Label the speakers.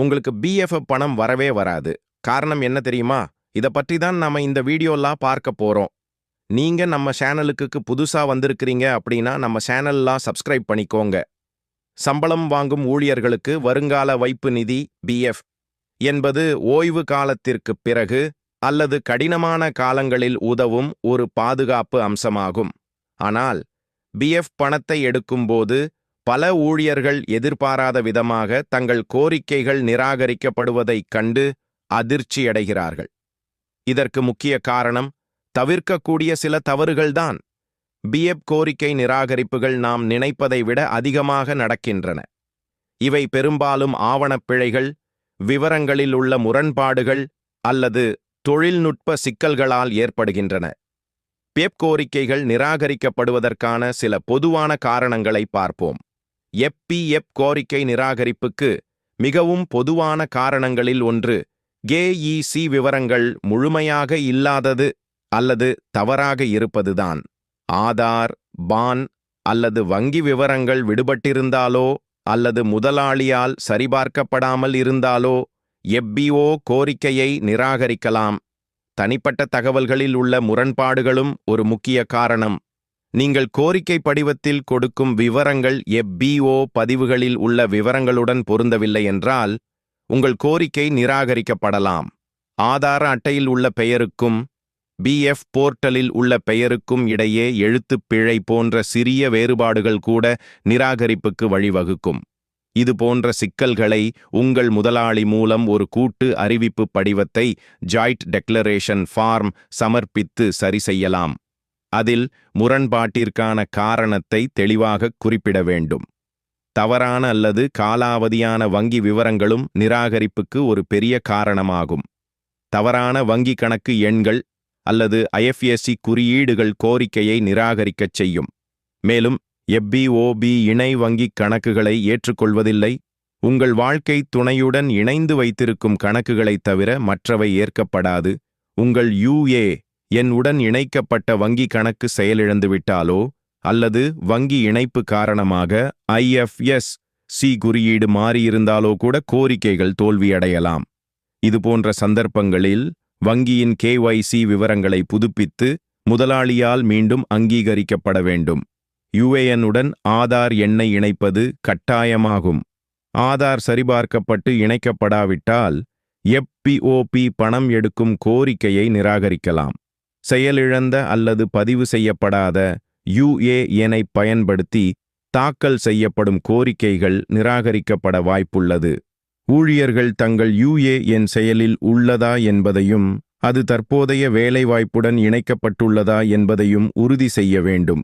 Speaker 1: உங்களுக்கு பிஎஃப் பணம் வரவே வராது. காரணம் என்ன தெரியுமா? இத பற்றி தான் நாம இந்த வீடியோலாம் பார்க்க போறோம். நீங்க நம்ம சேனலுக்கு புதுசா வந்திருக்கிறீங்க அப்படின்னா நம்ம சேனல்லாம் சப்ஸ்கிரைப் பண்ணிக்கோங்க. சம்பளம் வாங்கும் ஊழியர்களுக்கு வருங்கால வைப்பு நிதி பிஎஃப் என்பது ஓய்வு காலத்திற்குப் பிறகு அல்லது கடினமான காலங்களில் உதவும் ஒரு பாதுகாப்பு அம்சமாகும். ஆனால் பிஎஃப் பணத்தை எடுக்கும்போது பல ஊழியர்கள் எதிர்பாராத விதமாக தங்கள் கோரிக்கைகள் நிராகரிக்கப்படுவதைக் கண்டு அதிர்ச்சியடைகிறார்கள். இதற்கு முக்கிய காரணம் தவிர்க்கக்கூடிய சில தவறுகள்தான். பிஎப் கோரிக்கை நிராகரிப்புகள் நாம் நினைப்பதை விட அதிகமாக நடக்கின்றன. இவை பெரும்பாலும் ஆவணப்பிழைகள் விவரங்களில் உள்ள முரண்பாடுகள் அல்லது தொழில்நுட்ப சிக்கல்களால் ஏற்படுகின்றன. பெப் கோரிக்கைகள் நிராகரிக்கப்படுவதற்கான சில பொதுவான காரணங்களை பார்ப்போம். எப்பிஎப் கோரிக்கை நிராகரிப்புக்கு மிகவும் பொதுவான காரணங்களில் ஒன்று கேஇசி விவரங்கள் முழுமையாக இல்லாதது அல்லது தவறாக இருப்பதுதான். ஆதார் பான் அல்லது வங்கி விவரங்கள் விடுபட்டிருந்தாலோ அல்லது முதலாளியால் சரிபார்க்கப்படாமல் இருந்தாலோ எப்பிஓ கோரிக்கையை நிராகரிக்கலாம். தனிப்பட்ட தகவல்களில் உள்ள முரண்பாடுகளும் ஒரு முக்கிய காரணம். நீங்கள் கோரிக்கை படிவத்தில் கொடுக்கும் விவரங்கள் எப்பிஓ பதிவுகளில் உள்ள விவரங்களுடன் பொருந்தவில்லை என்றால் உங்கள் கோரிக்கை நிராகரிக்கப்படலாம். ஆதார அட்டையில் உள்ள பெயருக்கும் பிஎஃப் போர்ட்டலில் உள்ள பெயருக்கும் இடையே எழுத்துப் பிழை போன்ற சிறிய வேறுபாடுகள் கூட நிராகரிப்புக்கு வழிவகுக்கும். இது போன்ற சிக்கல்களை உங்கள் முதலாளி மூலம் ஒரு கூட்டு அறிவிப்பு படிவத்தை ஜாயிட் டெக்ளரேஷன் ஃபார்ம் சமர்ப்பித்து சரி செய்யலாம். அதில் முரண்பாட்டிற்கான காரணத்தை தெளிவாக குறிப்பிட வேண்டும். தவறான அல்லது காலாவதியான வங்கி விவரங்களும் நிராகரிப்புக்கு ஒரு பெரிய காரணமாகும். தவறான வங்கி கணக்கு எண்கள் அல்லது ஐஎஃப்எஸ்சி குறியீடுகள் கோரிக்கையை நிராகரிக்கச் செய்யும். மேலும் எப்பிஓபி இணை வங்கிக் கணக்குகளை ஏற்றுக்கொள்வதில்லை. உங்கள் வாழ்க்கை துணையுடன் இணைந்து வைத்திருக்கும் கணக்குகளைத் தவிர மற்றவை ஏற்கப்படாது. உங்கள் யுஏ என் உடன் இணைக்கப்பட்ட வங்கி கணக்கு செயலிழந்துவிட்டாலோ அல்லது வங்கி இணைப்பு காரணமாக ஐஎஃப்எஸ் சி குறியீடு மாறியிருந்தாலோ கூட கோரிக்கைகள் தோல்வியடையலாம். இதுபோன்ற சந்தர்ப்பங்களில் வங்கியின் கேஒய்சி விவரங்களை புதுப்பித்து முதலாளியால் மீண்டும் அங்கீகரிக்கப்பட வேண்டும். யுஏஎனுடன் ஆதார் எண்ணை இணைப்பது கட்டாயமாகும். ஆதார் சரிபார்க்கப்பட்டு இணைக்கப்படாவிட்டால் எப்பிஓபி பணம் எடுக்கும் கோரிக்கையை நிராகரிக்கலாம். செயலிழந்த அல்லது பதிவு செய்யப்படாத யுஏஎனை பயன்படுத்தி தாக்கல் செய்யப்படும் கோரிக்கைகள் நிராகரிக்கப்பட வாய்ப்புள்ளது. ஊழியர்கள் தங்கள் யுஏஎன் செயலில் உள்ளதா என்பதையும் அது தற்போதைய வேலைவாய்ப்புடன் இணைக்கப்பட்டுள்ளதா என்பதையும் உறுதி செய்ய வேண்டும்.